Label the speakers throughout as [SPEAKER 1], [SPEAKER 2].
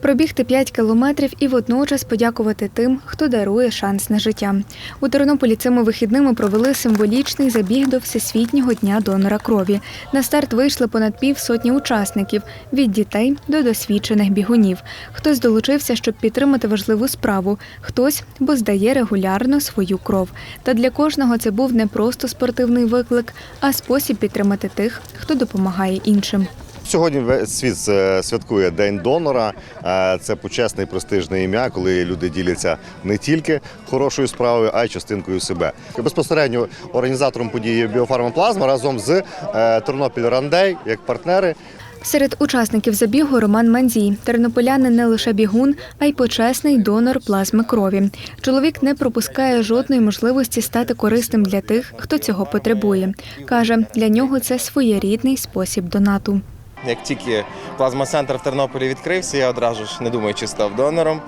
[SPEAKER 1] Пробігти 5 кілометрів і водночас подякувати тим, хто дарує шанс на життя. У Тернополі цими вихідними провели символічний забіг до Всесвітнього дня донора крові. На старт вийшли понад півсотні учасників від дітей до досвідчених бігунів. Хтось долучився, щоб підтримати важливу справу, хтось, бо здає регулярно свою кров. Та для кожного це був не просто спортивний виклик, а спосіб підтримати тих, хто допомагає іншим.
[SPEAKER 2] Сьогодні весь світ е, святкує День донора. Е, Це почесне і престижне ім'я, коли люди діляться не тільки хорошою справою, а й частинкою себе. Безпосередньо організатором події Біофармаплазма разом з е, Тернопіль Рандей як партнери
[SPEAKER 1] Серед учасників забігу Роман Мандзій. Тернополянин не лише бігун, а й почесний донор плазми крові. Чоловік не пропускає жодної можливості стати корисним для тих, хто цього потребує. Каже, для нього це своєрідний спосіб донату.
[SPEAKER 3] Як тільки плазма-центр в Тернополі відкрився, я одразу ж не думаючи став донором.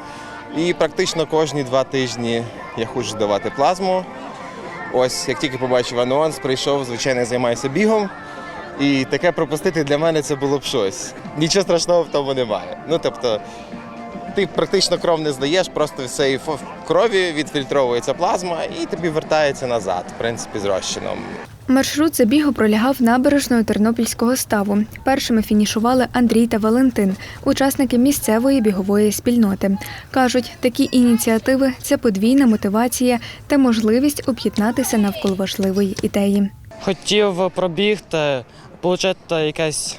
[SPEAKER 3] І практично кожні два тижні я хочу здавати плазму. Ось як тільки побачив анонс, прийшов, звичайно, займаюся бігом. І таке пропустити для мене це було б щось. Нічого страшного в тому немає. Ну тобто, ти практично кров не здаєш, просто з цієї фо- крові відфільтровується плазма і тобі вертається назад, в принципі, з розчином.
[SPEAKER 1] Маршрут забігу пролягав набережною Тернопільського ставу. Першими фінішували Андрій та Валентин, учасники місцевої бігової спільноти. Кажуть, такі ініціативи це подвійна мотивація та можливість об'єднатися навколо важливої ідеї.
[SPEAKER 4] хотів пробігти, отримати якийсь,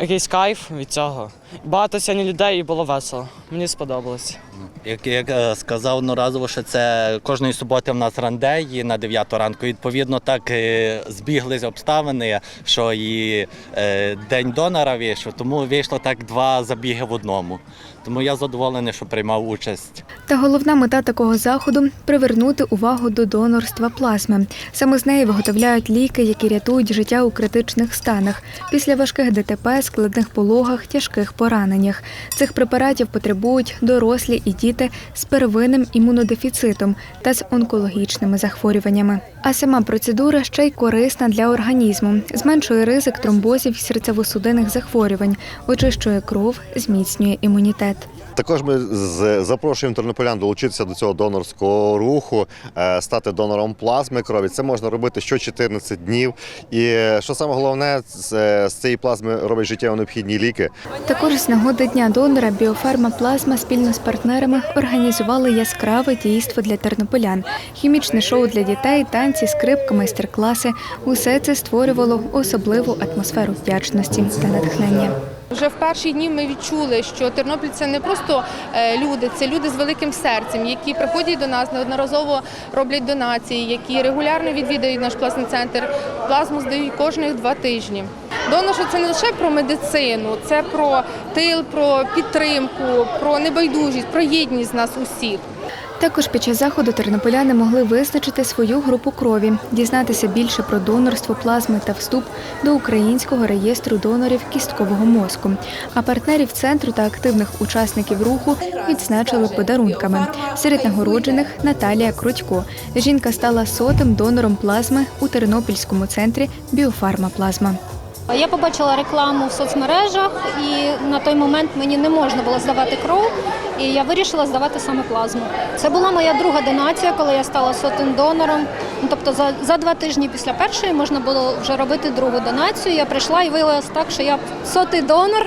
[SPEAKER 4] якийсь кайф від цього. Багато сьогодні людей і було весело. Мені сподобалось.
[SPEAKER 5] Як, як е, сказав одноразово, що це кожної суботи в нас рандеї на 9 ранку. Відповідно, так е, збіглись обставини, що і е, день донора вийшов, тому вийшло так два забіги в одному. Тому я задоволений, що приймав участь.
[SPEAKER 1] Та головна мета такого заходу привернути увагу до донорства плазми. Саме з неї виготовляють ліки, які рятують життя у критичних станах після важких ДТП, складних пологах, тяжких пораненнях. Цих препаратів потребують дорослі і діти з первинним імунодефіцитом та з онкологічними захворюваннями. А сама процедура ще й корисна для організму, зменшує ризик тромбозів і серцево-судинних захворювань, очищує кров, зміцнює імунітет.
[SPEAKER 2] Також ми з- запрошуємо тернополян долучитися до цього донорського руху, е, стати донором плазми крові. Це можна робити що 14 днів. І е, що саме головне, з з цієї плазми робить життєво необхідні ліки.
[SPEAKER 1] Також з нагоди дня донора Біофарма Плазма спільно з партнерами організували яскраве дійство для тернополян, хімічне шоу для дітей, танці, скрипка, майстер-класи. Усе це створювало особливу атмосферу вдячності та натхнення.
[SPEAKER 6] Вже в перші дні ми відчули, що Тернопіль це не просто е, люди, це люди з великим серцем, які приходять до нас неодноразово роблять донації, які регулярно відвідують наш плазмний центр. Плазму здають кожних два тижні. Донорство – це не лише про медицину, це про тил, про підтримку, про небайдужість, про єдність нас усіх.
[SPEAKER 1] Також під час заходу тернополяни могли визначити свою групу крові, дізнатися більше про донорство плазми та вступ до українського реєстру донорів кісткового мозку. А партнерів центру та активних учасників руху відзначили подарунками. Серед нагороджених Наталія Крутько. Жінка стала сотим донором плазми у Тернопільському центрі Біофарма Плазма.
[SPEAKER 7] Я побачила рекламу в соцмережах, і на той момент мені не можна було здавати кров, і я вирішила здавати саме плазму. Це була моя друга донація, коли я стала сотим донором. Ну, Тобто за, за два тижні після першої можна було вже робити другу донацію. Я прийшла і виявилось так, що я сотий донор,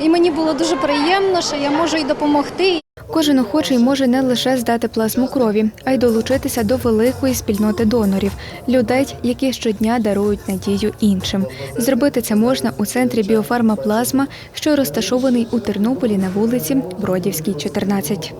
[SPEAKER 7] і мені було дуже приємно, що я можу і допомогти.
[SPEAKER 1] Кожен охочий може не лише здати плазму крові, а й долучитися до великої спільноти донорів людей, які щодня дарують надію іншим. Зробити це можна у центрі Біофарма Плазма, що розташований у Тернополі на вулиці Бродівській, 14.